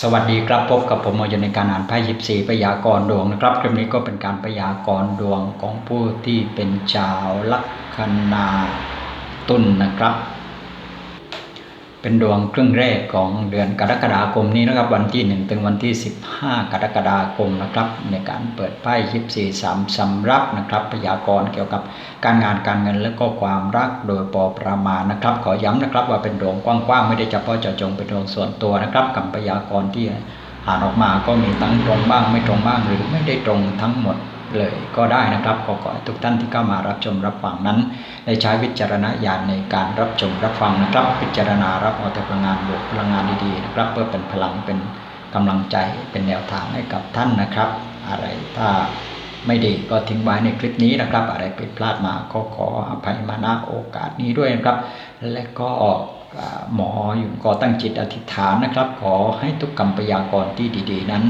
สวัสดีครับพบกับผมอยู่ในการอ่านไพ่ยิบสีพยากรณ์ดวงนะครับคลิปนี้ก็เป็นการพยากรณ์ดวงของผู้ที่เป็นชาวลัคนาตุลนนะครับ เป็นดวงครึ่งแรกของเดือนกรกฎาคมนี้นะครับ วันที่ 1 ถึงวันที่ 15 กรกฎาคมนะครับ ในการเปิดไพ่ยิบสีสามสำรับนะครับพยากรณ์เกี่ยวกับการงานการเงินและก็ความรักโดยปอประมาณนะครับ ขอย้ำนะครับว่าเป็นดวงกว้างๆ ไม่ได้เฉพาะเจาะจงเป็นดวงส่วนตัวนะครับคำพยากรณ์ที่อ่านออกมาก็มีทั้งตรงบ้างไม่ตรงบ้างหรือไม่ได้ตรงทั้งหมด เลยก็ได้นะครับขอขอให้ทุกท่านที่เข้ามารับชมรับฟังนั้น ได้ใช้วิจารณญาณในการรับชมรับฟังนะครับ พิจารณารับเอาแต่พลังงานบวกพลังงานดีๆนะครับ เพื่อเป็นพลังเป็นกำลังใจเป็นแนวทางให้กับท่านนะครับ อะไรถ้าไม่ดีก็ทิ้งไว้ในคลิปนี้นะครับ อะไรผิดพลาดมาก็ขออภัยมาณโอกาสนี้ด้วยนะครับ และก็หมออยู่ก็ตั้งจิตอธิษฐานนะครับ ขอให้ทุกกรรมพยากรที่ดี ๆ นั้น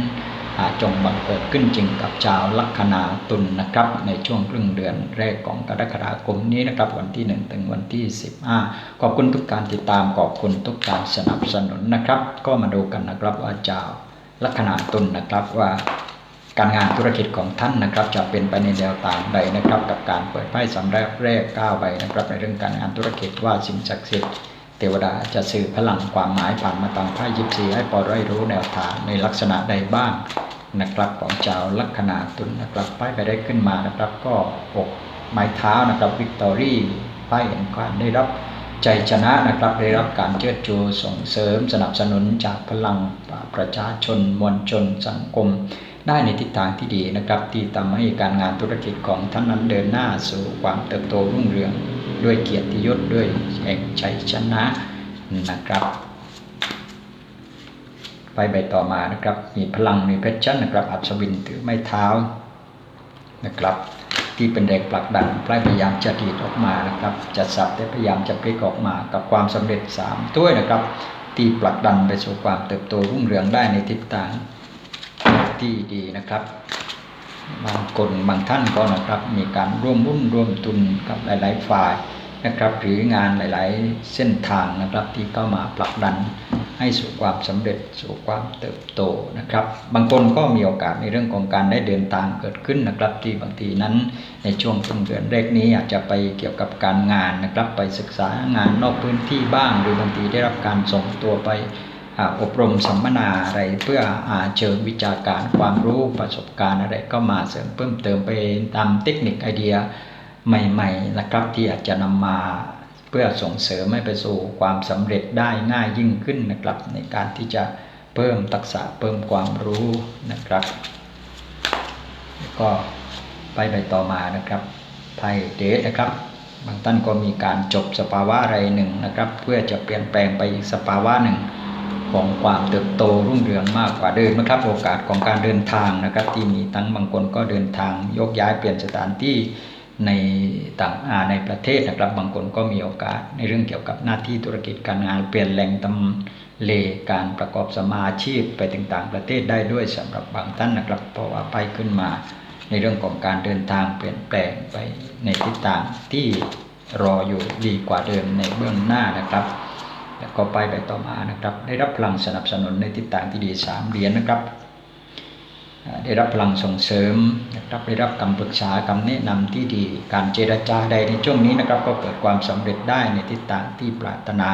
จงบังเกิดขึ้นจริงกับชาวลัคนาตุลนนะครับ ในช่วงครึ่งเดือนแรกของกรกฎาคมนี้นะครับ วันที่ 1 ถึงวันที่ 15 ขอบคุณทุกการติดตามขอบคุณทุกการสนับสนุนนะครับ ก็มาดูกันนะครับว่าชาวลัคนาตุลนนะครับว่าการงานธุรกิจของท่านนะครับ จะเป็นไปในแนวทางใดนะครับ กับการเปิดไพ่สำแรกแรกก้าวไปนะครับ ในเรื่องการงานธุรกิจว่าสิ่งศักดิ์สิทธิ์เทวดาจะสื่อพลังความหมายผ่านมาตามไพ่ยิปซีให้พอได้รู้แนวทางในลักษณะใดบ้าง นะครับของชาวลัคนาตุลนะครับไพ่ไปได้ขึ้นมานะครับ ก็อกไม้เท้านะครับวิกตอรี่ไพ่แห่งการได้รับใจชนะนะครับได้รับการเชิดชูส่งเสริมสนับสนุนจากพลังประชาชนมวลชนสังคม ได้ในทิศทางที่ดีนะครับ ที่ทำให้การงานธุรกิจของท่านนั้นเดินหน้าสู่ความเติบโตรุ่งเรือง ด้วยเกียรติยศด้วยแห่งชัยชนะนะครับ ไปใบต่อมานะครับ มีพลังมีเพชรชั้นนะครับ อัศวินถือไม้เท้านะครับ ที่เป็นแรงผลักดันพยายามจะดีดออกมานะครับจะสับแต่พยายามจะพลิกออกมากับความสำเร็จ3ตัวยนะครับ ที่ผลักดันไปสู่ความเติบโตรุ่งเรืองได้ในทิศทางที่ดีนะครับบางคนบางท่านก็นะครับ มีการร่วมรุ่นร่วมทุนกับหลาย ๆ ฝ่าย นะครับหรืองานหลายๆเส้นทางนะครับที่เข้ามาผลักดันให้สู่ความสำเร็จสู่ความเติบโตนะครับ บางคนก็มีโอกาสในเรื่องของการได้เดินทางเกิดขึ้นนะครับ ที่บางทีนั้นในช่วงต้นเดือนแรกนี้อาจจะไปเกี่ยวกับการงานนะครับ ไปศึกษางานนอกพื้นที่บ้าง หรือบางทีได้รับการส่งตัวไปอบรมสัมมนาอะไรเพื่ออาเชิงวิชาการความรู้ประสบการณ์อะไรก็มาเสริมเพิ่มเติมไปตามเทคนิคไอเดีย ใหม่ๆนะครับที่อาจจะนำมาเพื่อส่งเสริมให้ไปสู่ความสำเร็จได้ง่ายยิ่งขึ้นนะครับ ในการที่จะเพิ่มทักษะเพิ่มความรู้นะครับแล้วก็ไปไปต่อมานะครับไพ่เดทนะครับ บางท่านก็มีการจบสภาวะอะไรหนึ่งนะครับ เพื่อจะเปลี่ยนแปลงไปอีกสภาวะหนึ่งของความเติบโตรุ่งเรืองมากกว่าเดิมนะครับ โอกาสของการเดินทางนะครับ ที่มีทั้งบางคนก็เดินทางยกย้ายเปลี่ยนสถานที่ ในต่างอาในประเทศนะครับ บางคนก็มีโอกาสในเรื่องเกี่ยวกับหน้าที่ธุรกิจการงานเปลี่ยนแหล่งตำเลการประกอบสมาชีพไปต่างประเทศได้ด้วยสำหรับบางท่านนะครับ เพราะว่าไปขึ้นมาในเรื่องของการเดินทางเปลี่ยนแปลงไปในทิศทางที่รออยู่ดีกว่าเดิมในเบื้องหน้านะครับ แล้วก็ไปไปต่อมานะครับ ได้รับพลังสนับสนุนในทิศทางที่ดีสามเหรียญนะครับ ได้รับพลังส่งเสริมนะครับได้รับคำปรึกษาคำแนะนำที่ดี การเจรจาใดในช่วงนี้นะครับ ก็เกิดความสำเร็จได้ในทิศทางที่ปรารถนา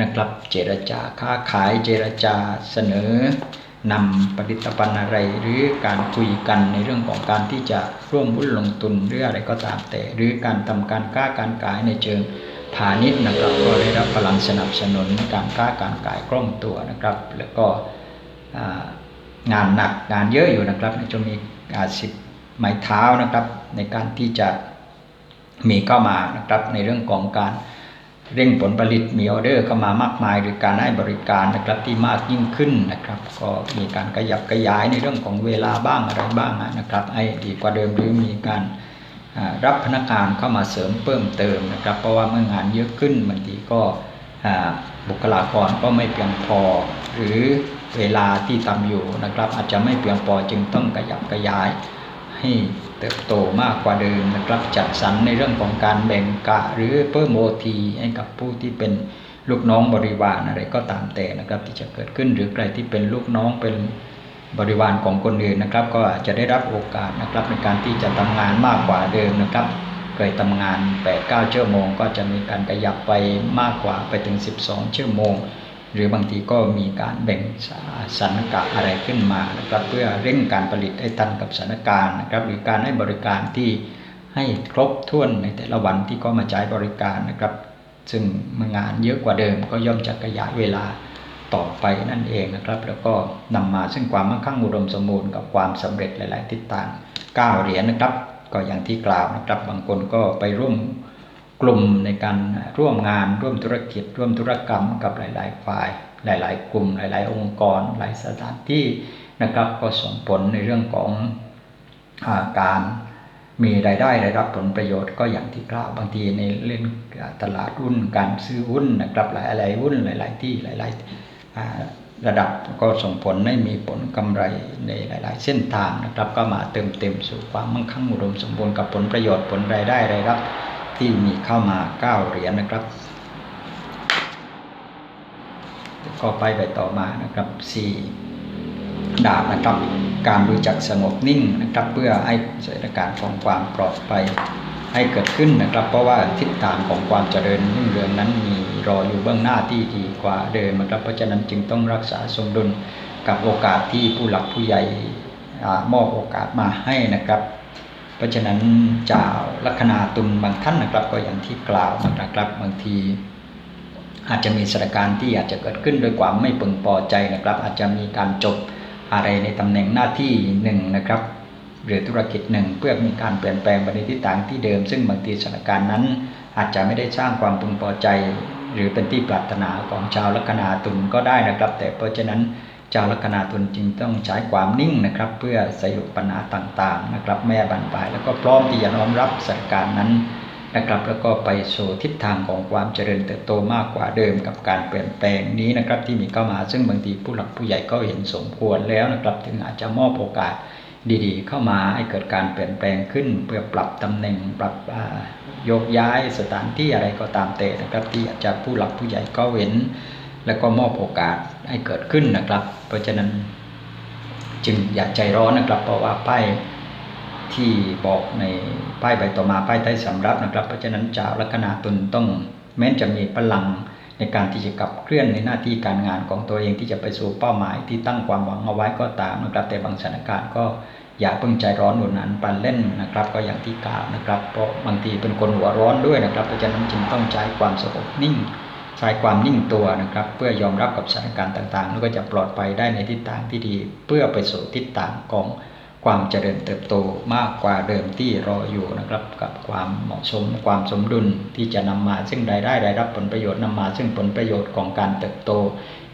นะครับ เจรจาค้าขายเจรจาเสนอนำผลิตภัณฑ์อะไรหรือการคุยกันในเรื่องของการที่จะร่วมหุ้นลงทุนหรืออะไรก็ตามแต่ หรือการทำการค้าการขายในเชิงพาณิชย์นะครับก็ได้รับพลังสนับสนุนการค้าการขายคล่องตัวนะครับ แล้วก็ งานหนักงานเยอะอยู่นะครับในช่วงนี้อาสิบไม้เท้านะครับ ในการที่จะมีเข้ามานะครับในเรื่องของการเร่งผลผลิตมีออเดอร์เข้ามามากมายหรือการให้บริการนะครับที่มากยิ่งขึ้นนะครับ ก็มีการขยับขยายในเรื่องของเวลาบ้างอะไรบ้างนะครับให้ดีกว่าเดิมหรือมีการรับพนักงานเข้ามาเสริมเพิ่มเติมนะครับ เพราะว่าเมื่องานเยอะขึ้นบางทีก็บุคลากรก็ไม่เพียงพอ หรือ เวลาที่ทำอยู่นะครับ อาจจะไม่เพียงพอจึงต้องขยับขยาย ให้เติบโตมากกว่าเดิมนะครับ จัดสรรในเรื่องของการแบ่งกะหรือเพิ่มโมทีให้กับผู้ที่เป็นลูกน้องบริวารอะไรก็ตามแต่นะครับ ที่จะเกิดขึ้นหรือใครที่เป็นลูกน้องเป็นบริวารของคนอื่นนะครับ ก็จจะได้รับโอกาสนะครับในการที่จะทำงานมากกว่าเดิมนะครับเคยทำงาน 8-9 ชั่วโมง ก็จะมีการขยับไปมากกว่าไปถึง 12 ชั่วโมง หรือบางทีก็มีการแบ่งสถานการณ์อะไรขึ้นมานะครับเพื่อเร่งการผลิตให้ทันกับสถานการณ์นะครับหรือการให้บริการที่ให้ครบถ้วนในแต่ละวันที่ก็มาใช้บริการนะครับ ซึ่งมงานเยอะกว่าเดิมก็ย่อมจะขยายเวลาต่อไปนั่นเองนะครับ แล้วก็นำมาซึ่งความมั่งคั่งอุดมสมบูรณ์กับความสำเร็จหลาย ๆ ทิศทาง9เหรียญนะครับ ก็อย่างที่กล่าวนะครับ บางคนก็ไปร่วม กลุ่มในการร่วมงาน ร่วมธุรกิจ ร่วมธุรกรรมกับหลาย ๆ ฝ่าย หลาย ๆ กลุ่ม หลาย ๆ องค์กร หลายสถานที่นะครับ ก็ส่งผลในเรื่องของอาการมีรายได้ได้รับผลประโยชน์ก็อย่างที่กล่าวบางทีในเล่นตลาดหุ้นการซื้อหุ้นนะครับหลายอะไรหุ้นหลาย ๆ ที่หลายๆระดับก็ส่งผลให้มีผลกำไรในหลาย ๆ เส้นทางนะครับ ก็มาเติมเต็มสู่ความมั่งคั่งอุดมสมบูรณ์กับผลประโยชน์ผลรายได้รายรับ ที่มีเข้ามา9เหรียญนะครับ ก็ไปไปต่อมานะครับ4ดาบนะครับ การรู้จักสงบนิ่งนะครับเพื่อให้สถานการณ์ของความปลอดภัยให้เกิดขึ้นนะครับ เพราะว่าทิศทางของความเจริญรุ่งเรืองนั้นมีรออยู่เบื้องหน้าที่ดีกว่าเดิมนะครับ เพราะฉะนั้นจึงต้องรักษาสมดุลกับโอกาสที่ผู้หลักผู้ใหญ่มอบโอกาสมาให้นะครับ เพราะฉะนั้นเจ้าลัคนาตุลบางท่านนะครับ ก็อย่างที่กล่าวนะครับบางที อาจจะมีสถานการณ์ที่อาจจะเกิดขึ้นโดยความไม่พึงพอใจนะครับ อาจจะมีการจบอะไรในตำแหน่งหน้าที่หนึ่งนะครับหรือธุรกิจหนึ่งเพื่อมีการเปลี่ยนแปลงไปในทิศทางที่เดิม ซึ่งบางทีสถานการณ์นั้น อาจจะไม่ได้สร้างความพึงพอใจ หรือเป็นที่ปรารถนาของชาวลัคนาตุลก็ได้นะครับ แต่เพราะฉะนั้น ชาลัคนาตุลจึงต้องใช้ความนิ่งนะครับ เพื่อสยุปัญหาต่างๆนะครับแม่บันปลายแล้วก็พร้อมที่จะน้อมรับสถานการณ์นั้นนะครับแล้วก็ไปสู่ทิศทางของความเจริญเติบโตมากกว่าเดิมกับการเปลี่ยนแปลงนี้นะครับที่มีเข้ามาซึ่งบางทีผู้หลักผู้ใหญ่ก็เห็นสมควรแล้วนะครับถึงอาจจะมอบโอกาสดีๆ เข้ามาให้เกิดการเปลี่ยนแปลงขึ้น เพื่อปรับตำแหน่งปรับโยกย้ายสถานที่อะไรก็ตามแต่นะครับที่อาจจะผู้หลักผู้ใหญ่ก็เห็น แล้วก็มอบโอกาสให้เกิดขึ้นนะครับ เพราะฉะนั้นจึงอย่าใจร้อนนะครับ เพราะว่าป้ายที่บอกในป้ายใบต่อมาป้ายใต้สำรับนะครับ เพราะฉะนั้นชาวลัคนาตุลต้องแม้จะมีพลังในการที่จะขับเคลื่อนในหน้าที่การงานของตัวเองที่จะไปสู่เป้าหมายที่ตั้งความหวังเอาไว้ก็ตามนะครับ แต่บางสถานการณ์ก็อย่าเพิ่งใจร้อนหนุนนั้นปันเล่นนะครับ ก็อย่างที่กล่าวนะครับ เพราะบางทีเป็นคนหัวร้อนด้วยนะครับเพราะฉะนั้นจึงต้องใช้ความสงบนิ่ง ใช้ความนิ่งตัวนะครับ เพื่อยอมรับกับสถานการณ์ต่างๆ แล้วก็จะปลอดภัยได้ในทิศทางที่ดี เพื่อไปสู่ทิศทางของความเจริญเติบโตมากกว่าเดิมที่รออยู่นะครับ กับความเหมาะสมความสมดุลที่จะนำมาซึ่งรายได้รายรับผลประโยชน์นำมา ซึ่งผลประโยชน์ของการเติบโต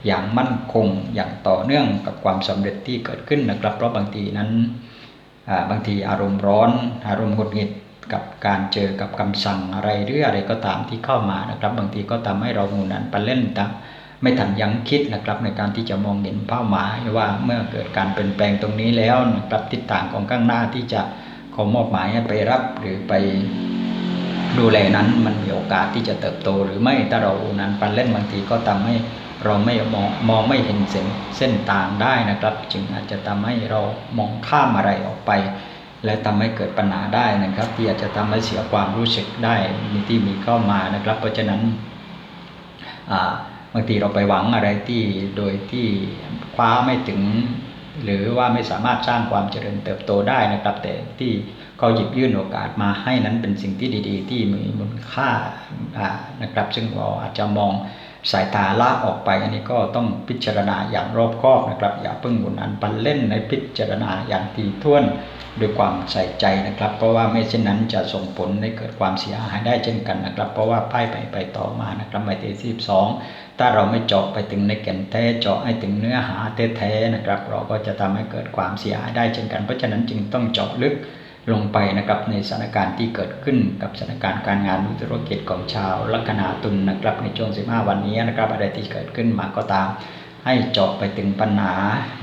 อย่างมั่นคงอย่างต่อเนื่องกับความสำเร็จที่เกิดขึ้นนะครับ เพราะบางทีนั้นบางทีอารมณ์ร้อน อารมณ์หงุดหงิด กับการเจอกับคำสั่งอะไรหรืออะไรก็ตามที่เข้ามานะครับ บางทีก็ทำให้เราหงุดหงิดไปเล่นต่างไม่ทันยังคิดนะครับ ในการที่จะมองเห็นเป้าหมายว่าเมื่อเกิดการเปลี่ยนแปลงตรงนี้แล้วนะครับทิศทางของข้างหน้าที่จะขอมอบหมายให้ไปรับหรือไปดูแลนั้นมันมีโอกาสที่จะเติบโตหรือไม่ถ้าเรานั้นปันเล่นบางทีก็ทำให้เราไม่มองมองไม่เห็นเส้นเส้นทางได้นะครับ จึงอาจจะทำให้เรามองข้ามอะไรออกไป และทำให้เกิดปัญหาได้นะครับ ที่อาจจะทำให้เสียความรู้สึกได้ในที่มีเข้ามานะครับ เพราะฉะนั้นบางทีเราไปหวังอะไรที่โดยที่คว้าไม่ถึง หรือว่าไม่สามารถสร้างความเจริญเติบโตได้นะครับ แต่ที่เขาหยิบยื่นโอกาสมาให้นั้นเป็นสิ่งที่ดี ๆ ที่มีมูลค่านะครับ ซึ่งเราอาจจะมองสายตาละออกไป อันนี้ก็ต้องพิจารณาอย่างรอบคอบนะครับ อย่าเพิ่งบุญอันปันเล่นในพิจารณาอย่างทีท่วน ด้วยความใส่ใจนะครับ เพราะว่าไม่เช่นนั้นจะส่งผลให้เกิดความเสียหายได้เช่นกันนะครับ เพราะว่าไพ่ไปไปต่อมานะครับหมายที่สิบสองถ้าเราไม่เจาะไปถึงในแก่นแท้เจาะให้ถึงเนื้อหาแท้ๆนะครับ เราก็จะทำให้เกิดความเสียหายได้เช่นกัน เพราะฉะนั้นจึงต้องเจาะลึกลงไปนะครับในสถานการณ์ที่เกิดขึ้นกับสถานการณ์การงานธุรกิจของชาวลัคนาตุลนะครับในช่วง 15 วันนี้นะครับอะไรที่เกิดขึ้นมาก็ตาม ให้เจาะไปถึงปัญหา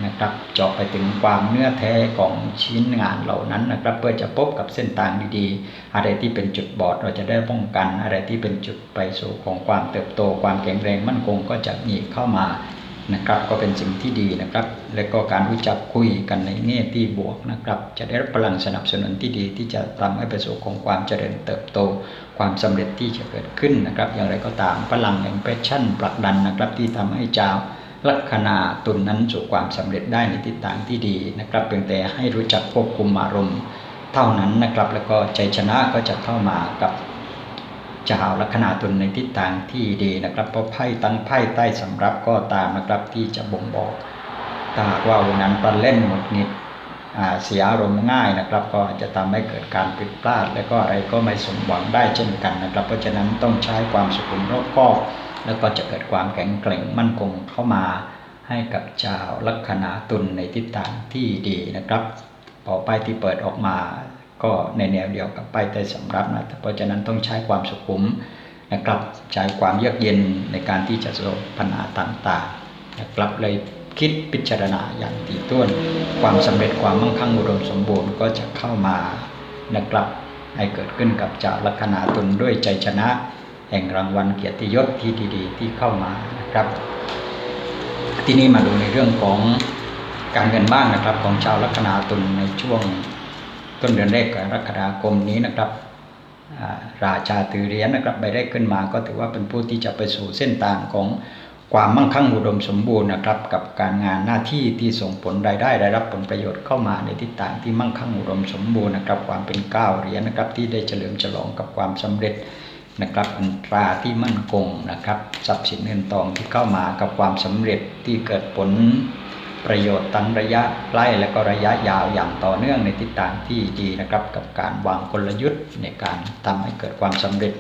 นะครับ เจาะไปถึงความเนื้อแท้ของชิ้นงานเหล่านั้นนะครับ เพื่อจะพบกับเส้นทางดีๆ อะไรที่เป็นจุดบอดเราจะได้ป้องกัน อะไรที่เป็นจุดไปสู่ของความเติบโต ความแข็งแรงมั่นคงก็จะมีเข้ามานะครับ ก็เป็นสิ่งที่ดีนะครับ และก็การรู้จักคุยกันในแง่ที่บวกนะครับ จะได้รับพลังสนับสนุนที่ดี ที่จะทำให้ไประสบของความเจริญเติบโต ความสำเร็จที่จะเกิดขึ้นนะครับ อย่างไรก็ตามพลังแห่งแพชชั่นผลักดันนะครับที่ทำให้เจ้า ลัคนาตุนนั้นสู่ความสำเร็จได้ในทิศทางที่ดีนะครับเพียงแต่ให้รู้จักควบคุมอารมณ์เท่านั้นนะครับ แล้วก็ใจชนะก็จะเข้ามากับชาวลัคนาตุลในทิศทางที่ดีนะครับเพราะไพ่ตั้งไพ่ใต้สำรับก็ตามนะครับที่จะบ่งบอกถ้าหากว่าวันนั้นปันเล่นหมดนิดเสียอารมณ์ง่ายนะครับ ก็จะทำให้เกิดการผิดพลาด และก็อะไรก็ไม่สมหวังได้เช่นกันนะครับ เพราะฉะนั้นต้องใช้ความสุขุมรอบคอบ แล้วก็จะเกิดความแข็งแกร่งมั่นคงเข้ามาให้กับชาวลัคนาตุลในทิศทางที่ดีนะครับ พอไปที่เปิดออกมาก็ในแนวเดียวกับไปใต้สำรับนะเพราะฉะนั้นต้องใช้ความสุขุมนะครับใช้ความเยือกเย็นในการที่จะประสบปัญหาต่างๆนะครับเลยคิดพิจารณาอย่างตีต้วน ความสำเร็จความมั่งคั่งอุดมสมบูรณ์ก็จะเข้ามานะครับให้เกิดขึ้นกับเจ้าลัคนาตุลด้วยใจชนะ แห่งรางวัลเกียรติยศที่ดีๆ ที่เข้ามานะครับ ที่นี้มาดูในเรื่องของการเงินบ้างนะครับ ของชาวลัคนาตุลในช่วงต้นเดือนแรกกรกฎาคมนี้นะครับราชาถือเหรียญนะครับใบแรกขึ้นมาก็ถือว่าเป็นผู้ที่จะไปสู่เส้นทางของความมั่งคั่งอุดมสมบูรณ์นะครับกับการงานหน้าที่ที่ส่งผลรายได้ได้รับผลประโยชน์เข้ามาในทิศทางที่มั่งคั่งอุดมสมบูรณ์นะครับความเป็นก้าวเหรียญนะครับที่ได้เฉลิมฉลองกับความสำเร็จ นะครับอัตราที่มั่นคงนะครับทรัพย์สินเงินทองที่เข้ามากับความสำเร็จที่เกิดผลประโยชน์ทั้งระยะใกล้และก็ระยะยาวอย่างต่อเนื่องในทิศทางที่ดีนะครับ กับการวางกลยุทธ์ในการทำให้เกิดความสำเร็จ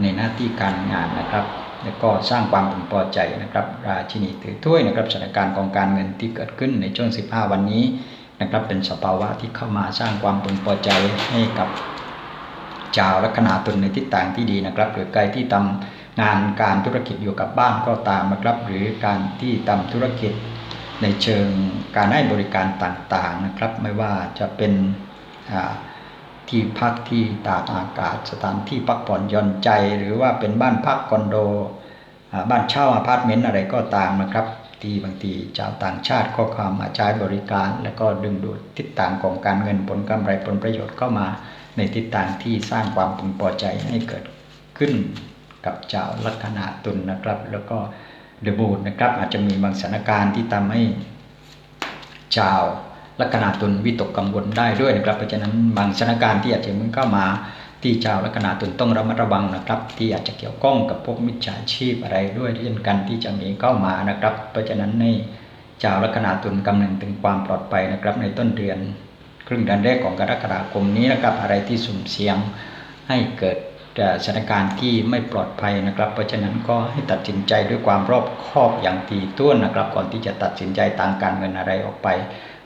ในหน้าที่การงานนะครับ และก็สร้างความพึงพอใจนะครับ ราชินีถือถ้วยนะครับสถานการณ์ของการเงินที่เกิดขึ้นในช่วง 15 วันนี้นะครับเป็นสภาวะที่เข้ามาสร้างความพึงพอใจให้กับ ชาวลัคนาตุลในทิศทางที่ดีนะครับ หรือใครที่ทำงานการธุรกิจอยู่กับบ้านก็ตามนะครับ หรือการที่ทำธุรกิจในเชิงการให้บริการต่างๆนะครับ ไม่ว่าจะเป็นที่พักที่ตากอากาศสถานที่พักผ่อนหย่อนใจ หรือว่าเป็นบ้านพักคอนโดบ้านเช่าอพาร์ตเมนต์อะไรก็ตามนะครับ ที่บางทีชาวต่างชาติก็เข้ามาใช้บริการ และก็ดึงดูดทิศทางของการเงินผลกำไรผลประโยชน์เข้ามา ในทิศทางที่สร้างความพึงพอใจให้เกิดขึ้นกับเจ้าลัคนาตุลนนะครับ แล้วก็เดบูดนะครับ อาจจะมีบางสถานการณ์ที่ทำให้ชาวลัคนาตุลวิตกกังวลได้ด้วยนะครับ เพราะฉะนั้นบางสถานการณ์ที่อาจจะมึงเข้ามาที่ชาวลัคนาตุลต้องระมัดระวังนะครับ ที่อาจจะเกี่ยวข้องกับพวกมิจฉาชีพอะไรด้วยเช่นกันที่จะมีเข้ามานะครับ เพราะฉะนั้นในชาวลัคนาตุลกำนึงถึงความปลอดภัยนะครับ ในต้นเดือน ครึ่งเดือนแรกของกรกฎาคมนี้นะครับอะไรที่สุ่มเสี่ยงให้เกิดสถานการณ์ที่ไม่ปลอดภัยนะครับ เพราะฉะนั้นก็ให้ตัดสินใจด้วยความรอบคอบอย่างตีต้วนนะครับ ก่อนที่จะตัดสินใจทางการเงินอะไรออกไป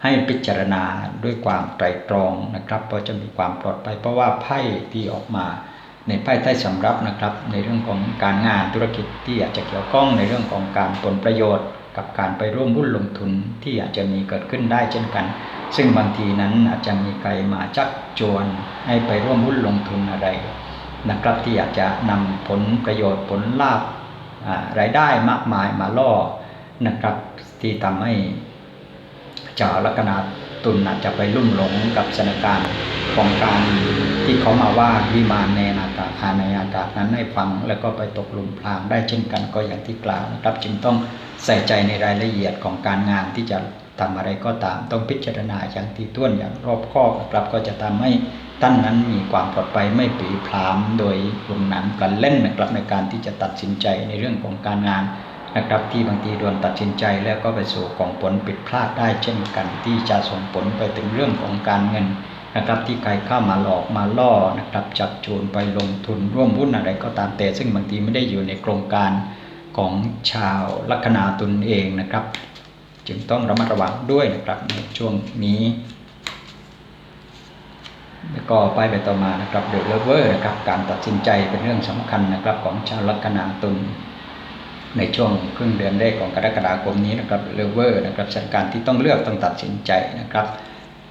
ให้พิจารณาด้วยความไตรตรองนะครับเพราะจะมีความปลอดภัย เพราะว่าไพ่ที่ออกมาในไพ่ใต้สำรับนะครับ ในเรื่องของการงานธุรกิจที่อาจจะเกี่ยวข้องในเรื่องของการผลประโยชน์ กับการไปร่วมหุ้นลงทุนที่อาจจะมีเกิดขึ้นได้เช่นกัน ซึ่งบางทีนั้นอาจจะมีใครมาชักชวนให้ไปร่วมหุ้นลงทุนอะไรนะครับที่อยากจะนำผลประโยชน์ผลลาภรายได้มากมายมาล่อนะครับที่ทำให้เจ้าลัคนาตุลอาจจะไปลุ่มหลงกับสถานการณ์ของการที่เขามาว่าวิมานในอากาศาในอากาศนั้นให้ฟังแล้วก็ไปตกหลุมพรางได้เช่นกันก็อย่างที่กล่าวนะครับ จึงต้อง ใส่ใจในรายละเอียดของการงานที่จะทำอะไรก็ตาม ต้องพิจารณาอย่างที่ต้วนอย่างรอบคอบครับก็จะทำให้ท่านนั้นมีความปลอดภัยไม่ปีพรามโดยลงหนังกันเล่นนะครับในการที่จะตัดสินใจในเรื่องของการงานนะครับ ที่บางทีโดนตัดสินใจแล้วก็ไปสู่ของผลผิดพลาดได้ เช่นกันที่จะส่งผลไปถึงเรื่องของการเงินนะครับที่ใครเข้ามาหลอกมาล่อนะครับจับจูนไปลงทุนร่วมหุ้นอะไรก็ตามแต่ซึ่งบางทีไม่ได้อยู่ในโครงการ ของชาวลัคนาตุนเองนะครับ จึงต้องระมัดระวังด้วยนะครับในช่วงนี้ แล้วก็ไปไปต่อมานะครับเดอะเลเวอร์นะครับการตัดสินใจเป็นเรื่องสำคัญนะครับของชาวลัคนาตุลในช่วงครึ่งเดือนแรกของกรกฎาคมนี้นะครับเลเวอร์นะครับสถานการณ์ที่ต้องเลือกต้องตัดสินใจนะครับ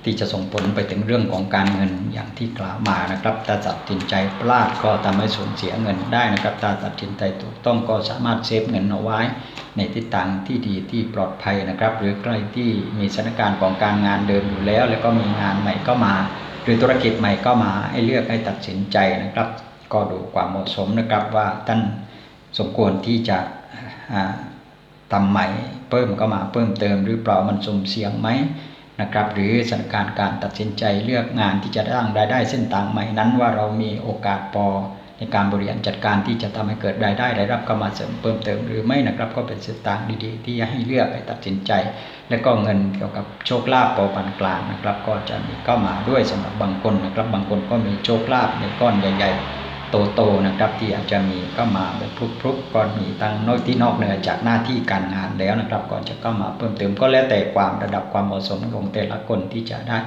ที่จะส่งผลไปถึงเรื่องของการเงินอย่างที่กล่าวมานะครับ ถ้าตัดสินใจพลาดก็ทำให้สูญเสียเงินได้นะครับ ถ้าตัดสินใจถูกต้องก็สามารถเซฟเงินเอาไว้ ในทิศทางที่ดีที่ปลอดภัยนะครับ หรือใครที่มีสถานการณ์ของการงานเดิมอยู่แล้ว แล้วก็มีงานใหม่ก็มา หรือธุรกิจใหม่ก็มาให้เลือกให้ตัดสินใจนะครับ ก็ดูความเหมาะสมนะครับว่าท่านสมควรที่จะทำใหม่เพิ่มก็มาเพิ่มเติมหรือเปล่ามันสมเสียงไหม นะครับหรือสถานการณ์การตัดสินใจเลือกงานที่จะสร้างรายได้เส้นทางใหม่นั้น ว่าเรามีโอกาสพอในการบริหารจัดการที่จะทำให้เกิดรายได้รายรับเข้ามาเสริมเพิ่มเติมหรือไม่นะครับก็เป็นเส้นทางดีๆ ที่ให้เลือกให้ตัดสินใจ และก็เงินเกี่ยวกับโชคลาภพอปานกลางนะครับ ก็จะมีเข้ามาด้วยสำหรับบางคนนะครับ บางคนก็มีโชคลาภในก้อนใหญ่ ๆ โตๆนะครับ ที่อาจจะมีก็มาแบบพลุกๆก็มีตั้งน้อยที่นอกเหนือจากหน้าที่การงานแล้วนะครับ ก่อนจะเข้ามาเพิ่มเติมก็แล้วแต่ความระดับความเหมาะสมของแต่ละคนที่จะได้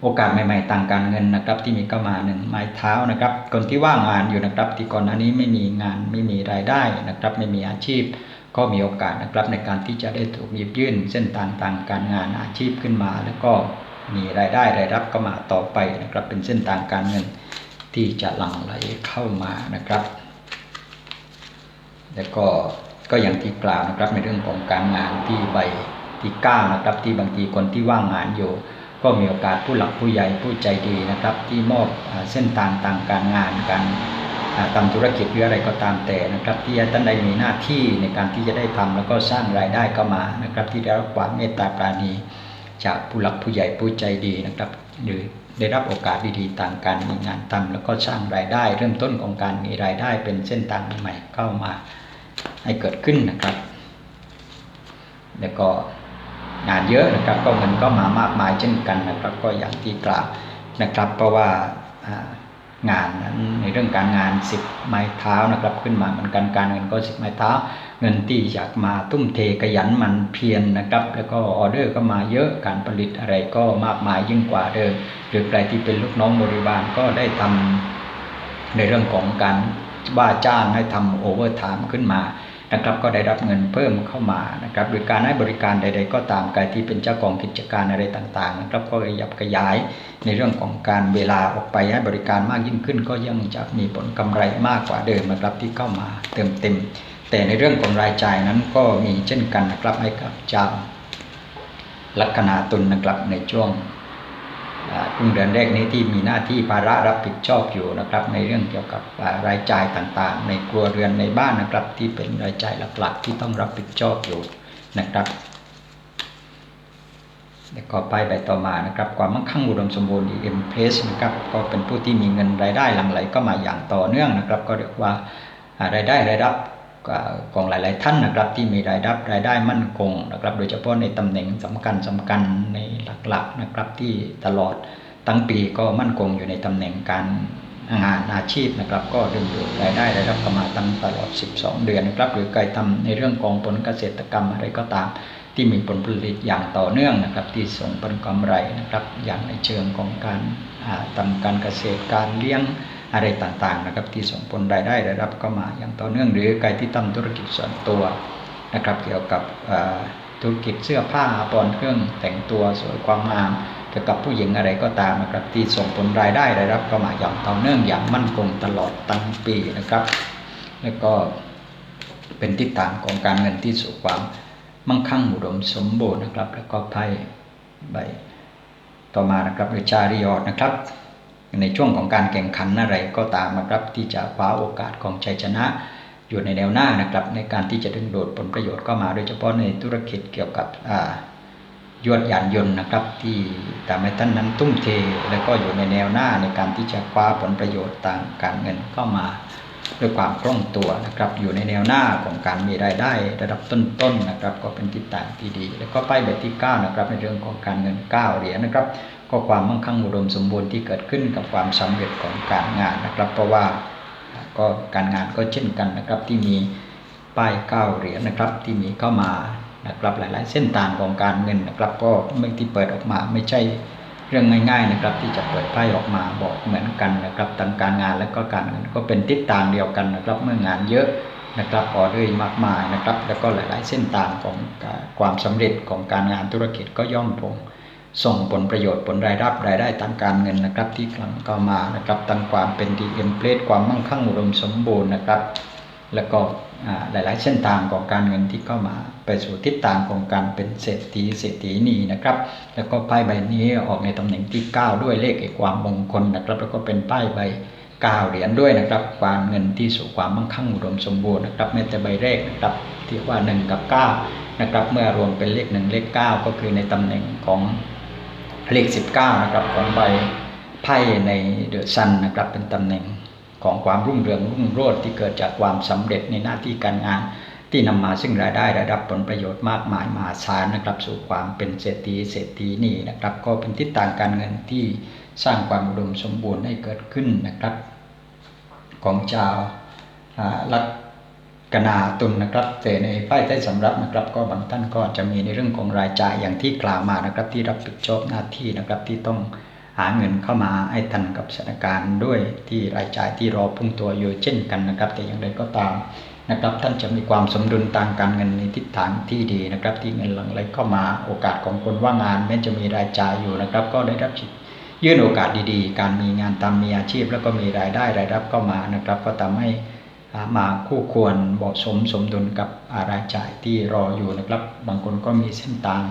โอกาสใหม่ๆต่างการเงินนะครับ ที่มีเข้ามาหนึ่งไม้เท้านะครับ คนที่ว่างงานอยู่นะครับ ที่ก่อนหน้านี้ไม่มีงานไม่มีรายได้นะครับ ไม่มีอาชีพก็มีโอกาสนะครับในการที่จะได้ถูกหยิบยื่นเส้นทางต่างการงานอาชีพขึ้นมา แล้วก็มีรายได้รายรับก็มาต่อไปนะครับเป็นเส้นทางการเงิน ที่จะหลั่งไหลเข้ามานะครับ แล้วก็ก็อย่างที่กล่าวนะครับในเรื่องของการงานที่ใบที่ก้านะครับที่บางทีคนที่ว่างงานอยู่ ก็มีโอกาสผู้หลักผู้ใหญ่ผู้ใจดีนะครับ ที่มอบเส้นทางต่างการงานการทำธุรกิจหรืออะไรก็ตามแต่นะครับ ที่ท่านใดมีหน้าที่ในการที่จะได้ทำแล้วก็สร้างรายได้เข้ามานะครับ ที่ได้รับความเมตตาปราณี จากผู้หลักผู้ใหญ่ผู้ใจดีนะครับหรือ ได้รับโอกาสดีๆต่างการมีงานทำแล้วก็สร้างรายได้ เริ่มต้นของการมีรายได้เป็นเส้นทางใหม่เข้ามาให้เกิดขึ้นนะครับ แล้วก็งานเยอะนะครับ ก็เงินก็มามากมายเช่นกันนะครับ ก็อย่างที่กล่าวนะครับ เพราะว่า งานนั้นในเรื่องการงานสิบไม้เท้านะครับ ขึ้นมาเหมือนกันการเงินก็สิบไม้เท้า เงินที่อยากมาตุ้มเทขยันมันเพียรนนะครับ แล้วก็ออเดอร์ก็มาเยอะการผลิตอะไรก็มากมายยิ่งกว่าเดิมหรือใครที่เป็นลูกน้องบริบาลก็ได้ทำในเรื่องของการว่าจ้างให้ทำโอเวอร์ไทม์ขึ้นมา นะครับก็ได้รับเงินเพิ่มเข้ามานะครับโดยการให้บริการใด ๆ ก็ตามใครที่เป็นเจ้าของกิจการอะไรต่างๆนะครับก็ขยับขยายในเรื่องของการเวลาออกไปให้บริการมากยิ่งขึ้น ก็ยังจะมีผลกำไรมากกว่าเดิมนะครับที่เข้ามาเติมเต็ม แต่ในเรื่องของรายจ่ายนั้นก็มีเช่นกันนะครับให้กับเจ้าลัคนาตุลนะครับในช่วง ครึ่งเดือนแรกนี้ที่มีหน้าที่ภาระรับผิดชอบอยู่นะครับ ในเรื่องเกี่ยวกับรายจ่ายต่างๆ ในครัวเรือนในบ้านนะครับ ที่เป็นรายจ่ายหลักๆ ที่ต้องรับผิดชอบอยู่นะครับแล้วก็ไปไปต่อมานะครับ ความมั่งคั่งอุดมสมบูรณ์ดีเอ็มเพสนะครับก็เป็นผู้ที่มีเงินรายได้หลั่งไหลก็มาอย่างต่อเนื่องนะครับ ก็เรียกว่ารายได้รายรับ ของหลาย ๆ ท่านนะครับที่มีรายรับรายได้มั่นคงนะครับ โดยเฉพาะในตำแหน่งสำคัญสำคัญในหลัก ๆ นะครับที่ตลอดตั้งปีก็มั่นคงอยู่ในตำแหน่งการงานอาชีพนะครับ ก็ดึงดูดรายได้รายรับเข้ามาตั้งตลอด 12 เดือนนะครับ หรือใครทำในเรื่องของผลเกษตรกรรมอะไรก็ตาม ที่มีผลผลิตอย่างต่อเนื่องนะครับ ที่ส่งผลกำไรนะครับ อย่างในเชิงของการทำการเกษตรการเลี้ยง อะไรต่างๆนะครับที่ส่งผลรายได้ได้รับเข้ามาอย่างต่อเนื่องหรือใครที่ทำธุรกิจส่วนตัวนะครับเกี่ยวกับธุรกิจเสื้อผ้าปอนเครื่องแต่งตัวสวยความงามเกี่ยวกับผู้หญิงอะไรก็ตามนะครับที่ส่งผลรายได้ได้รับเข้ามาอย่างต่อเนื่องอย่างมั่นคงตลอดตั้งปีนะครับ แล้วก็เป็นทิศทางของการเงินที่สู่ความมั่งคั่งอุดมสมบูรณ์นะครับ แล้วก็ไพ่ใบต่อมานะครับเอชาริออดนะครับ ในช่วงของการแข่งขันอะไรก็ตามนะครับที่จะคว้าโอกาสของชัยชนะ อยู่ในแนวหน้านะครับในการที่จะดึงดูดผลประโยชน์เข้ามาโดยเฉพาะในธุรกิจเกี่ยวกับยวดยานยนต์นะครับที่ทำให้ท่านนั้นตุ้มเท และก็อยู่ในแนวหน้าในการที่จะคว้าผลประโยชน์ต่างการเงินเข้ามาด้วยความคล่องตัวนะครับอยู่ในแนวหน้าของการมีรายได้ระดับต้นๆนนะครับก็เป็นทิศทางที่ดี แล้วก็ไปแบบที่9นะครับในเรื่องของการเงิน9เหรียญนะครับ ก็ความมั่งคั่งอุดมสมบูรณ์ที่เกิดขึ้นกับความสำเร็จของการงานนะครับ เพราะว่าก็การงานก็เช่นกันนะครับที่มีป้ายเก้าเหรียญนะครับที่มีเข้ามานะครับหลาย ๆ เส้นทางของการเงินนะครับ ก็เมื่อที่เปิดออกมาไม่ใช่เรื่องง่ายๆนะครับที่จะเปิดไพ่ออกมาบอกเหมือนกันนะครับทางการงานและก็การเงินก็เป็นทิศทางเดียวกันนะครับ เมื่องานเยอะนะครับออเดอร์มากมายนะครับ แล้วก็หลาย ๆ เส้นทางของความสำเร็จของการงานธุรกิจก็ย่อมพง ส่งผลประโยชน์ผลรายรับรายได้ทางการเงินนะครับ ที่กำลังเข้ามานะครับตั้งความเป็นดีเอ็มเพลสความมั่งคั่งอุดมสมบูรณ์นะครับ แล้วก็หลาย ๆ เส้นทางของการเงินที่เข้ามาไปสู่ทิศทางของการเป็นเศรษฐีเศรษฐีนีนะครับ แล้วก็ป้ายใบนี้ออกในตำแหน่งที่ 9 ด้วยเลขเอกความมงคลนะครับ แล้วก็เป็นป้ายใบก้าเหรียญด้วยนะครับความเงินที่สู่ความมั่งคั่งอุดมสมบูรณ์นะครับแม้แต่ใบแรกนะครับที่ว่า 1 กับ 9 นะครับ เมื่อรวมเป็นเลข 1 เลข 9 ก็คือในตำแหน่งของ เลข 19 นะครับของใบไพ่ในเดอะซันนะครับเป็นตำแหน่งของความรุ่งเรืองรุ่งโรจน์ที่เกิดจากความสำเร็จในหน้าที่การงาน ที่นำมาซึ่งรายได้ได้รับผลประโยชน์มากมายมหาศาลนะครับ สู่ความเป็นเศรษฐีเศรษฐีนี่นะครับ ก็เป็นทิศทางการเงินที่สร้างความอุดมสมบูรณ์ให้เกิดขึ้นนะครับ ของชาวลัก กนาตุนนะครับ แต่ในป้ายใต้สำรับนะครับ ก็บางท่านก็จะมีในเรื่องของรายจ่ายอย่างที่กล่าวมานะครับ ที่รับผิดชอบหน้าที่นะครับที่ต้องหาเงินเข้ามาให้ทันกับสถานการณ์ด้วยที่รายจ่ายที่รอพุ่งตัวอยู่เช่นกันนะครับ แต่อย่างไรก็ตามนะครับ ท่านจะมีความสมดุลทางการเงินในทิศทางที่ดีนะครับ ที่เงินหลั่งไหลเข้ามาโอกาสของคนว่างงาน แม้จะมีรายจ่ายอยู่นะครับ ก็ได้รับยื่นโอกาสดีๆ การมีงานตามมีอาชีพ แล้วก็มีรายได้รายรับเข้ามานะครับ ก็ทำให้ มาคู่ควรเหมาะสมสมดุลกับรายจ่ายที่รออยู่นะครับ บางคนก็มีเส้นทาง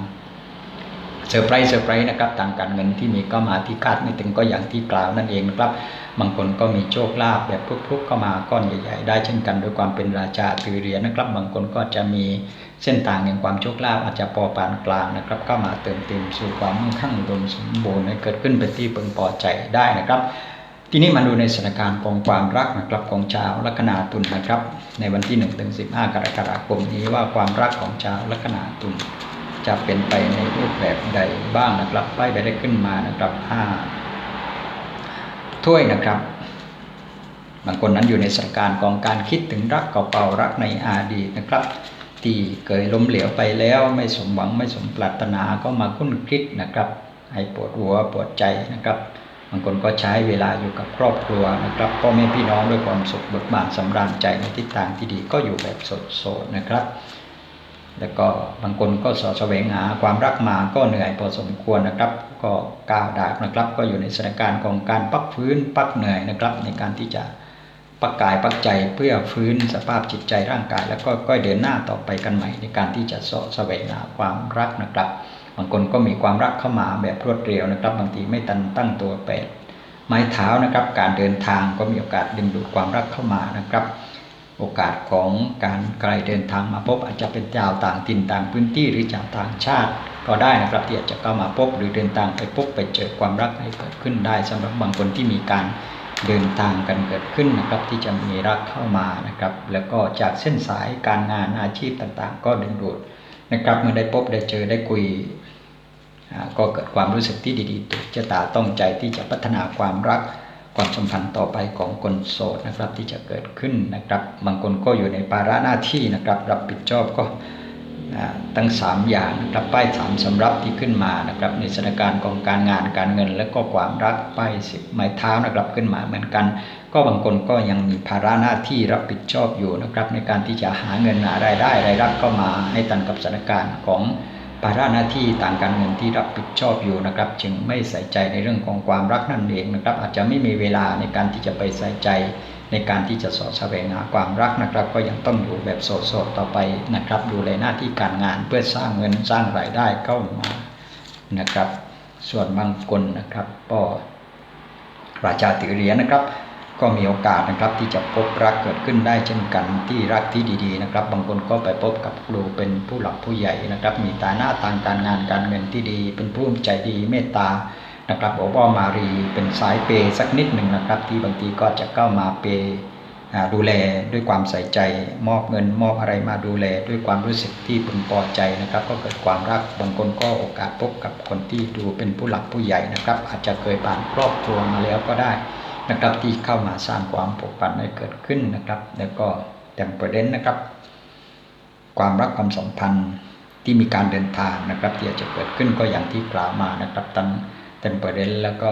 เซอร์ไพรส์เซอร์ไพรส์นะครับทางการเงินที่มีก็มาที่คาดไม่ถึงก็อย่างที่กล่าวนั่นเองนะครับ บางคนก็มีโชคลาภแบบพลุกๆเข้ามาก้อนใหญ่ ๆ ได้เช่นกันด้วยความเป็นราชาตือเรียนนะครับ บางคนก็จะมีเส้นทางแห่งความโชคลาภอาจจะพอปานกลางนะครับ ก็มาเติมเต็มสู่ความมั่งคั่งอุดมสมบูรณ์ให้เกิดขึ้นเป็นที่พึงพอใจได้นะครับ ทีนี้มาดูในสถานการณ์ของความรักนะครับของชาวลัคนาตุลนะครับ ในวันที่1ถึง15 กรกฎาคมนี้ว่าความรักของชาวลัคนาตุลจะเป็นไปในรูปแบบใดบ้างนะครับไพ่ใบได้ขึ้นมานะครับ5ถ้วยนะครับบางคนนั้นอยู่ในสถานการณ์ของการคิดถึงรักเก่าๆรักในอดีตนะครับ ที่เคยล้มเหลวไปแล้วไม่สมหวังไม่สมปรารถนาก็มาคุ้นคิดนะครับ ให้ปวดหัวปวดใจนะครับ บางคนก็ใช้เวลาอยู่กับครอบครัวนะครับพ่อแม่พี่น้องด้วยความสุขเบิกบานสำราญใจในทิศทางที่ดีก็อยู่แบบสดๆนะครับ แล้วก็บางคนก็สอแสวงหาความรักมาก็เหนื่อยพอสมควรนะครับ ก็ก้าวดากนะครับ ก็อยู่ในสถานการณ์ของการพักฟื้นพักเหนื่อยนะครับ ในการที่จะปักกายปักใจเพื่อฟื้นสภาพจิตใจร่างกาย แล้วก็ก้อยเดินหน้าต่อไปกันใหม่ในการที่จะสะแสวงหาความรักนะครับางคนก็มีความรักเข้ามาแบบรวดเร็วนะครับ บางทีไม่ตันตั้งตัวแปดไม้เท้านะครับ การเดินทางก็มีโอกาสดึงดูดความรักเข้ามานะครับ โอกาสของการไกลเดินทางมาพบอาจจะเป็นชาวต่างถิ่นต่างพื้นที่หรือชาวต่างชาติ ก็ได้นะครับที่อาจจะเข้ามาพบหรือเดินทางไปพบไปเจอความรักให้เกิดขึ้นได้สำหรับบางคนที่มีการเดินทางกันเกิดขึ้นนะครับที่จะมีรักเข้ามานะครับ แล้วก็จากเส้นสายการงานอาชีพต่างๆ ก็ดึงดูดนะครับเมื่อได้พบได้เจอได้คุย ก็เกิดความรู้สึกที่ดีๆถูกชะตาต้องใจที่จะพัฒนาความรักความสัมพันธ์ต่อไปของคนโสดนะครับที่จะเกิดขึ้นนะครับ บางคนก็อยู่ในภาระหน้าที่นะครับ รับผิดชอบก็ตั้ง 3 อย่างนะครับป้ายสามสำรับที่ขึ้นมานะครับในสถานการณ์ของการงานการเงิน และก็ความรักป้ายสิบไม้เท้านะครับขึ้นมาเหมือนกัน ก็บางคนก็ยังมีภาระหน้าที่รับผิดชอบอยู่นะครับในการที่จะหาเงินหารายได้รายรับเข้ามาให้ตันกับสถานการณ์ของ ภาระหน้าที่ต่างการเงินที่รับผิดชอบอยู่นะครับ จึงไม่ใส่ใจในเรื่องของความรักนั่นเองนะครับ อาจจะไม่มีเวลาในการที่จะไปใส่ใจ ในการที่จะสอดแสวงหาความรักนะครับ ก็ยังต้องอยู่แบบโสดๆต่อไปนะครับ ดูแลหน้าที่การงานเพื่อสร้างเงินสร้างรายได้เข้ามานะครับ ส่วนบางคนนะครับก็ราชาติเรียนนะครับ ก็มีโอกาสนะครับที่จะพบรักเกิดขึ้นได้เช่นกันที่รักที่ดีๆนะครับ บางคนก็ไปพบกับครูเป็นผู้หลักผู้ใหญ่นะครับ มีตาหน้าทางการงานการเงินที่ดี เป็นผู้ใจดีเมตตานะครับบอกว่ามารีเป็นสายเปย์สักนิดหนึ่งนะครับ ที่บางทีก็จะเข้ามาเปย์ดูแลด้วยความใส่ใจ มอบเงินมอบอะไรมาดูแล ด้วยความรู้สึกที่พึงพอใจนะครับ ก็เกิดความรักบางคนก็โอกาสพบกับคนที่ดูเป็นผู้หลักผู้ใหญ่นะครับ อาจจะเคยผ่านครอบครัวมาแล้วก็ได้ นะครับที่เข้ามาสร้างความผูกพันให้เกิดขึ้นนะครับ แล้วก็แต่ประเด็นนะครับ ความรักความสัมพันธ์ที่มีการเดินทางนะครับที่จะเกิดขึ้นก็อย่างที่กล่าวมานะครับตั้งเต็มประเด็นแล้วก็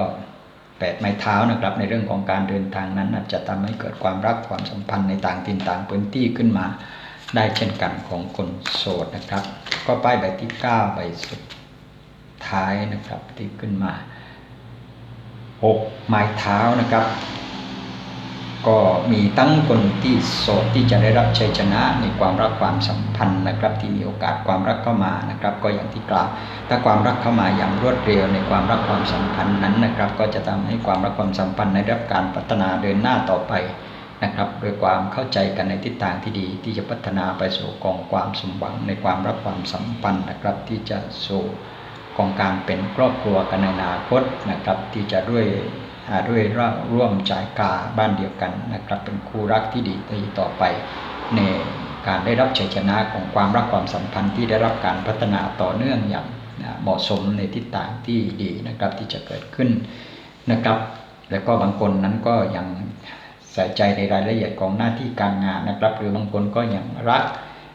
แปดไม้เท้านะครับ ในเรื่องของการเดินทางนั้น อาจจะทำให้เกิดความรักความสัมพันธ์ในต่างถิ่นต่างพื้นที่ขึ้นมา ได้เช่นกันของคนโสดนะครับ ก็ป้ายใบที่9ใบสุดท้ายนะครับที่ขึ้นมา 6 ไม้เท้านะครับ ก็มีตั้งคนที่โสดที่จะได้รับชัยชนะในความรักความสัมพันธ์นะครับ ที่มีโอกาสความรักเข้ามานะครับ ก็อย่างที่กล่าวถ้าความรักเข้ามาอย่างรวดเร็วในความรักความสัมพันธ์นั้นนะครับ ก็จะทำให้ความรักความสัมพันธ์ในรับการพัฒนาเดินหน้าต่อไปนะครับโดยความเข้าใจกันในทิศทางที่ดีที่จะพัฒนาไปสู่กองความสมหวังในความรักความสัมพันธ์นะครับที่จะสู่ กองการเป็นครอบครัวกันในอนาคตนะครับ ที่จะด้วยด้วยร่วมจ่ายกาบ้านเดียวกันนะครับ เป็นคู่รักที่ดีต่อไปในการได้รับชัยชนะของความรักความสัมพันธ์ที่ได้รับการพัฒนาต่อเนื่องอย่างเหมาะสมในทิศทางที่ดีนะครับที่จะเกิดขึ้นนะครับ แล้วก็บางคนนั้นก็ยังใส่ใจในรายละเอียดของหน้าที่การงานนะครับ หรือบางคนก็ยังรัก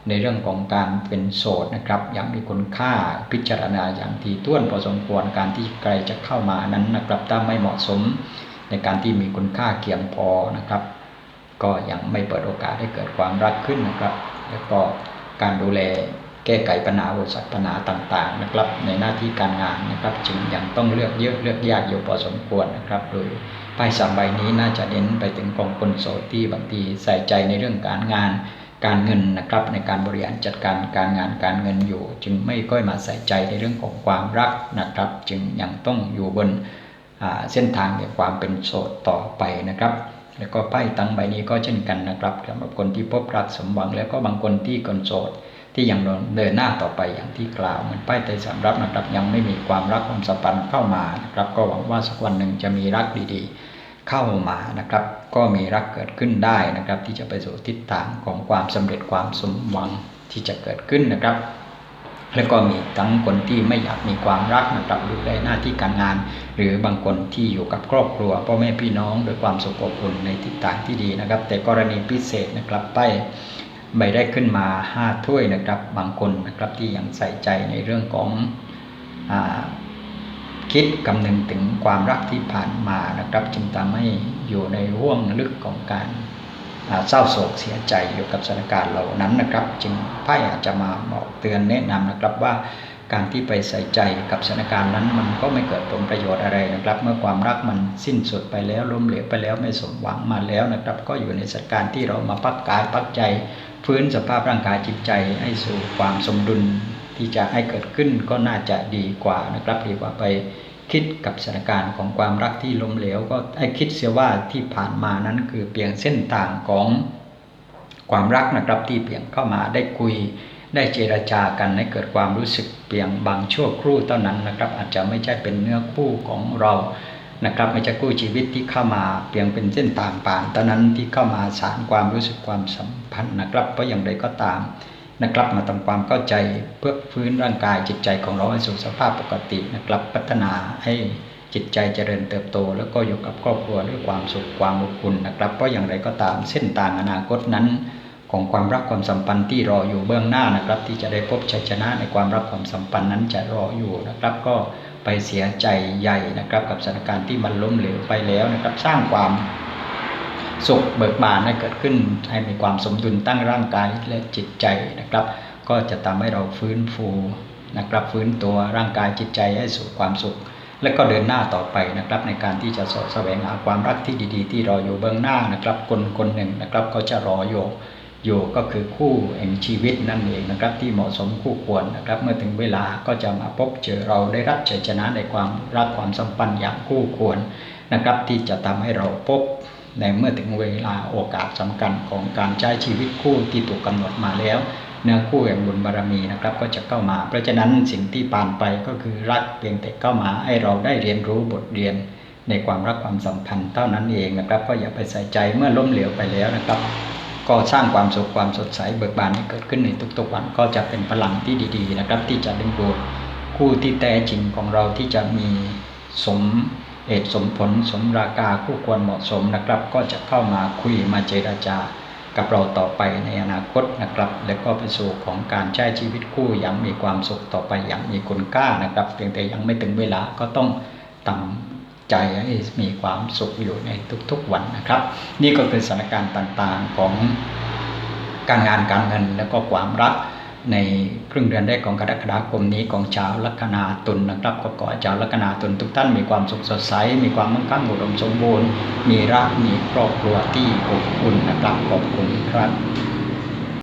ในเรื่องของการเป็นโสดนะครับยังมีคุณค่าพิจารณาอย่างที่ต้วนพอสมควรการที่ใครจะเข้ามานั้นนะครับถ้าไม่เหมาะสมในการที่มีคุณค่าเกียงพอนะครับ ก็ยังไม่เปิดโอกาสให้เกิดความรักขึ้นนะครับ แล้วก็การดูแลแก้ไขปัญหาอุปสรรคปัญหาต่าง ๆ นะครับ ในหน้าที่การงานนะครับจึงยังต้องเลือกเยอะเลือกยากอยู่พอสมควรนะครับ โดยไพ่สามใบนี้น่าจะเน้นไปถึงกองคนโสดที่บางทีใส่ใจในเรื่องการงาน การเงินนะครับในการบริหารจัดการการงานการเงินอยู่ จึงไม่ค่อยมาใส่ใจในเรื่องของความรักนะครับ จึงยังต้องอยู่บนเส้นทางแห่งความเป็นโสดต่อไปนะครับ แล้วก็ไพ่ตั้งใบนี้ก็เช่นกันนะครับสำหรับคนที่พบรักสมหวัง แล้วก็บางคนที่คนโสดที่ยังเดินหน้าต่อไปอย่างที่กล่าวเหมือนป้ายไตรสำรับนะครับ ยังไม่มีความรักความสัมพันธ์เข้ามานะครับ ก็หวังว่าสักวันหนึ่งจะมีรักดีๆ เข้ามานะครับ ก็มีรักเกิดขึ้นได้นะครับ ที่จะไปสู่ทิศทางของความสำเร็จความสมหวังที่จะเกิดขึ้นนะครับ แล้วก็มีทั้งคนที่ไม่อยากมีความรักนะครับดูแลหน้าที่การงาน หรือบางคนที่อยู่กับครอบครัวพ่อแม่พี่น้องโดยความสุขอบอุ่นในทิศทางที่ดีนะครับ แต่กรณีพิเศษนะครับไปใบได้ขึ้นมา 5 ถ้วยนะครับ บางคนนะครับที่ยังใส่ใจในเรื่องของอ คิดคำนึงถึงความรักที่ผ่านมานะครับ จึงทำให้อยู่ในห่วงลึกของการเศร้าโศกเสียใจอยู่กับสถานการณ์เหล่านั้นนะครับ จึงไพ่อาจจะมาบอกเตือนแนะนำนะครับว่าการที่ไปใส่ใจกับสถานการณ์นั้น มันก็ไม่เกิดผลประโยชน์อะไรนะครับ เมื่อความรักมันสิ้นสุดไปแล้วล้มเหลวไปแล้วไม่สมหวังมาแล้วนะครับ ก็อยู่ในสถานการณ์ที่เรามาพักกายพักใจ ฟื้นสภาพร่างกายจิตใจให้สู่ความสมดุล ที่จะให้เกิดขึ้นก็น่าจะดีกว่านะครับดีกว่าไปคิดกับสถานการณ์ของความรักที่ล้มเหลว ก็ให้คิดเสียว่าที่ผ่านมานั้นคือเพียงเส้นทางของความรักนะครับที่เพียงเข้ามาได้คุย ได้เจรจากันให้เกิดความรู้สึกเพียงบางชั่วครู่เท่านั้นนะครับ อาจจะไม่ใช่เป็นเนื้อคู่ของเรานะครับไม่ใช่คู่ชีวิตที่เข้ามาเพียงเป็นเส้นทางผ่านเท่านั้นที่เข้ามาสารความรู้สึกความสัมพันธ์นะครับ เพราะอย่างไรก็ตาม นะครับ มาทำความเข้าใจเพื่อฟื้นร่างกายจิตใจของเราให้สู่สภาพปกตินะครับ พัฒนาให้จิตใจเจริญเติบโต แล้วก็อยู่กับครอบครัวด้วยความสุขความอบอุ่นนะครับ เพราะอย่างไรก็ตามเส้นทางอนาคตนั้น ของความรักความสัมพันธ์ที่รออยู่เบื้องหน้านะครับ ที่จะได้พบชัยชนะในความรักความสัมพันธ์นั้นจะรออยู่นะครับ ก็ไปเสียใจใหญ่นะครับ กับสถานการณ์ที่มันล้มเหลวไปแล้วนะครับ สร้างความ สุขเบิกบานให้เกิดขึ้น ให้มีความสมดุลตั้งร่างกายและจิตใจนะครับ ก็จะทำให้เราฟื้นฟูนะครับฟื้นตัวร่างกายจิตใจให้สู่ความสุข และก็เดินหน้าต่อไปนะครับ ในการที่จะสแสวงหาความรักที่ดีๆ ที่รออยู่เบื้องหน้านะครับคนคนหนึ่งนะครับก็จะรออยู่อยู่ก็คือคู่แห่งชีวิตนั่นเองนะครับ ที่เหมาะสมคู่ควรนะครับ เมื่อถึงเวลาก็จะมาพบเจอเราได้รับชัยชนะในความรักความสัมพันธ์อย่างคู่ควรนะครับ ที่จะทำให้เราพบ ในเมื่อถึงเวลาโอกาสสำคัญของการใช้ชีวิตคู่ที่ถูกกาหนดมาแล้ว เนื้อคู่แห่งบุญบารมีนะครับ ก็จะเข้ามา เพราะฉะนั้นสิ่งที่ผ่านไปก็คือรักเพียงแต่เข้ามาให้เราได้เรียนรู้บทเรียน ในความรักความสัมพันธ์เท่านั้นเองนะครับ ก็อย่าไปใส่ใจเมื่อล้มเหลวไปแล้วนะครับ ก็สร้างความสุขความสดใสเบิกบานให้เกิดขึ้นในทุกๆวันก็จะเป็นพลังที่ดี ๆ นะครับ ที่จะดึงดูดคู่ที่แท้จริงของเราที่จะมีสม เหตุสมผลสมราคาคู่ควรเหมาะสมนะครับ ก็จะเข้ามาคุยมาเจรจากับเราต่อไปในอนาคตนะครับ และก็ไปสู่ของการใช้ชีวิตคู่อย่างมีความสุขต่อไปอย่างมีคุณค่านะครับเพียงแต่ยังไม่ถึงเวลาก็ต้องทำใจให้มีความสุขอยู่ในทุกๆวันนะครับ นี่ก็คือสถานการณ์ต่างๆของการงานการเงินแล้วก็ความรัก ในครึ่งเดือนแรกของกรกฎาคมนี้ของชาวลัคนาตุลนะครับก็ขอชาวลัคนาตุลทุกท่านมีความสุขสดใส มีความมั่งคั่งอุดมสมบูรณ์ มีรักมีครอบครัวที่อบอุ่นนะครับขอบคุณครับ